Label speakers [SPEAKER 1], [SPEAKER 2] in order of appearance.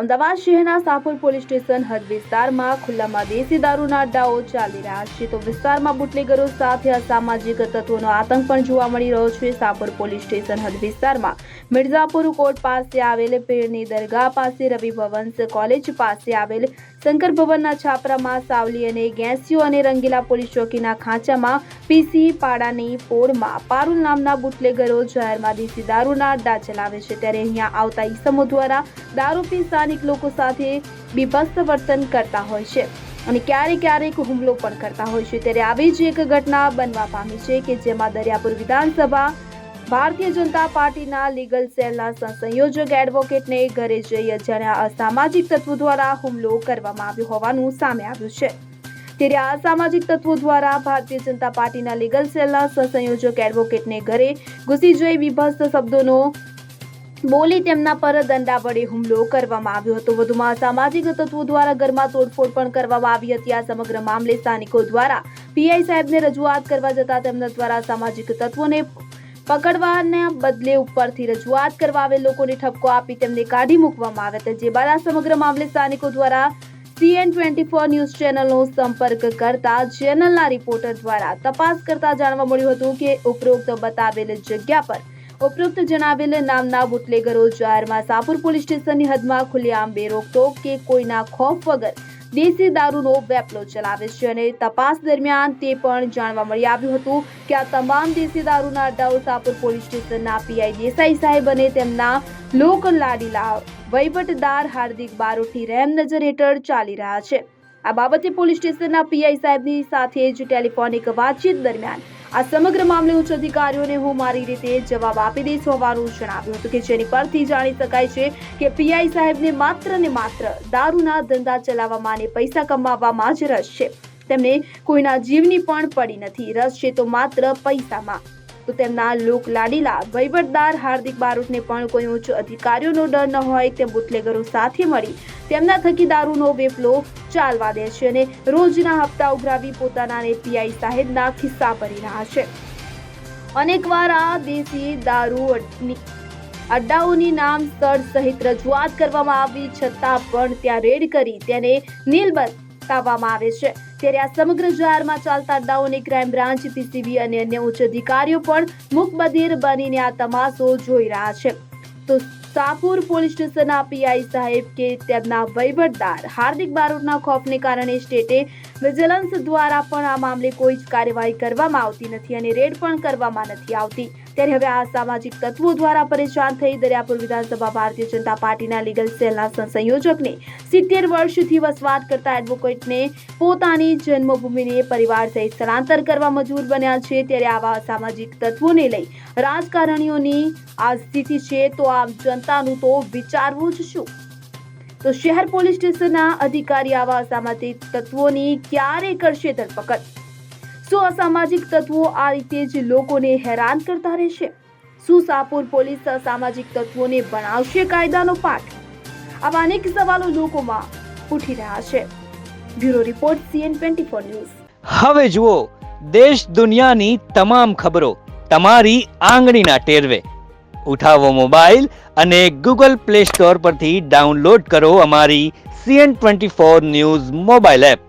[SPEAKER 1] અમદાવાદ શહેરના Sapur police station હદ વિસ્તારમાં ખુલ્લામાં દેશી દારૂના અડ્ડાઓ ચાલી રહ્યા છે. તો વિસ્તારમાં બુટલેગરો સાથે અસામાજિક તત્વોનો આતંક પણ જોવા મળી રહ્યો છે. સાપુર પોલીસ સ્ટેશન હદ વિસ્તારમાં મિર્ઝાપુર કોર્ટ પાસે આવેલ પીરની દરગાહ પાસે રવિ ભવન્સ કોલેજ પાસે આવેલ શંકર ભવનના છાપરામાં સાવલી અને ગેસિયો અને રંગીલા પોલીસ ચોકીના ખાંચામાં પીસી પાડાની પોળમાં પારુલ નામના બુટલેગરો જાહેરમાં દેશી દારૂના અડ્ડા ચલાવે છે. ત્યારે અહીંયા આવતા ઈસમો દ્વારા દારૂ પી સ્થાનિક લોકો સાથે બીભત્સ વર્તન કરતા હોય છે અને ક્યારેક ક્યારેક હુમલો પણ કરતા હોય છે. ત્યારે આવી જ એક ઘટના બનવા પામી છે કે જેમાં દરિયાપુર વિધાનસભા ભારતીય જનતા પાર્ટીના લીગલ સેલના સંયોજક એડવોકેટને ઘરે જઈ અજાણ્યા અસામાજિક તત્વો દ્વારા હુમલો કરવામાં આવ્યો હોવાનું સામે આવ્યું છે. ત્યારે આ સામાજિક તત્વો દ્વારા ભારતીય જનતા પાર્ટીના લીગલ સેલના સંયોજક એડવોકેટને ઘરે ઘૂસી જઈ વિભસ્ત શબ્દોનો બોલી તેમના પર દંડા વડે હુમલો કરવામાં આવ્યો હતો. વધુમાં સામાજિક તત્વો દ્વારા ઘરમાં તોડફોડ પણ કરવામાં આવી હતી. આ સમગ્ર મામલે સ્થાનિકો દ્વારા પીઆઈ સાહેબને રજૂઆત કરવા જતા તેમના દ્વારા સામાજિક તત્વોને પકડવાના બદલે ઉપરથી રજૂઆત કરવા આવેલ લોકોને ઠપકો આપી તેમને કાઢી મૂકવામાં આવ્યા હતા જે બાદ આ સમગ્ર મામલે સ્થાનિકો દ્વારા સીએન ટ્વેન્ટી ફોર ન્યૂઝ ચેનલનો સંપર્ક કરતા ચેનલના રિપોર્ટર દ્વારા તપાસ કરતા જાણવા મળ્યું હતું કે ઉપરોક્ત બતાવેલ જગ્યા પર ઉપરોક્ત જણાવેલ નામના બુટલેગરો જાહેરમાં સાપુર પોલીસ સ્ટેશનની હદમાં ખુલ્લેઆમ બેરોકટોક કે કોઈના ખોફ વગર દેશી દારૂનો વેપલો ચલાવે છે અને તપાસ દરમિયાન તે પણ જાણવા મળી આવ્યું હતું કે આ તમામ દેશી દારૂના અડ્ડાઓ સાપુર પોલીસ સ્ટેશનના પીઆઈ દેસાઈ સાહેબ અને તેમના લોક લાડીલા વહીવટદાર હાર્દિક બારોટની રહેમ નજર હેઠળ ચાલી રહ્યા છે. આ બાબતે પોલીસ સ્ટેશનના પીઆઈ સાહેબની સાથે જ ટેલિફોનિક વાતચીત દરમિયાન આ સમગ્ર મામલે ઉચ્ચ અધિકારીઓને હું મારી રીતે જવાબ આપી દઈશ. હોવાનું જણાવ્યું હતું કે જેની પરથી જાણી શકાય છે કે પીઆઈ સાહેબને માત્ર ને માત્ર દારૂના ધંધા ચલાવવામાં અને પૈસા કમાવવામાં જ રસ છે. તેમને કોઈના જીવની પણ પડી નથી. રસ છે તો માત્ર પૈસામાં. તો તેમના લોક લાડીલા વહીવટદાર હાર્દિક બારોટને પણ કોઈ ઉચ્ચ અધિકારીઓનો ડર ન હોય તેમ બુટલેગરો સાથે મળી તેમના થકી દારૂનો વેપલો ચાલવા દે છે અને રોજના હપ્તા ઉઘરાવી પોતાના અને પીઆઈ સાહેબના ખિસ્સા ભરી રહ્યા છે. અનેકવાર આ દેશી દારૂ અડ્ડાઓની નામ સ્થળ સહિત રજૂઆત કરવામાં આવી છતાં પણ ત્યાં રેડ કરી તેને નીલ બતાવવામાં આવે છે. ત્યારે આ સમગ્ર જાહેરમાં ચાલતા અડ્ડાઓની ક્રાઇમ બ્રાન્ચ, પીસીબી અને અન્ય ઉચ્ચ અધિકારીઓ પણ મુકબધિર બનીને આ તમાશો જોઈ રહ્યા છે. તો સાપુર પોલીસ સ્ટેશનના પીઆઈ સાહેબ કે તેમના વહીવટદાર હાર્દિક બારોટના ખોફને કારણે સ્ટેટે વિજિલન્સ દ્વારા પણ આ મામલે કોઈ જ કાર્યવાહી કરવામાં આવતી નથી અને રેડ પણ કરવામાં નથી આવતી. ત્યારે હવે આ સામાજિક તત્વો દ્વારા પરેશાન થઈ દરિયાપુર વિધાનસભા ભારતીય જનતા પાર્ટીના લીગલ સેલના સંયોજકને સિત્તેર વર્ષથી વસવાટ કરતા એડવોકેટને પોતાની જન્મભૂમિને પરિવાર સહિત સ્થળાંતર કરવા મજબૂર બન્યા છે. ત્યારે આવા અસામાજિક તત્વોને લઈ રાજકારણીઓની આ સ્થિતિ છે તો આમ જનતાનું તો વિચારવું જ શું? તો શહેર પોલીસ સ્ટેશનના અધિકારી આવા અસામાજિક તત્વોની ક્યારે કરશે ધરપકડ? શું અસામાજિક તત્વો આ રીતે જ લોકોને હેરાન કરતા રહેશે, શું સાપુર પોલીસ અસામાજિક તત્વોને બનાવશે કાયદાનો પાઠ? આવા અનેક સવાલો લોકોમાં ઉઠી રહ્યા છે. Bureau report CN twenty four news.
[SPEAKER 2] હવે જુઓ, દેશ દુનિયાની તમામ ખબરો તમારી આંગળીના ટેરવે. ઉઠાવો મોબાઈલ અને ગૂગલ પ્લે સ્ટોર પરથી ડાઉનલોડ કરો અમારી CN twenty four news mobile app.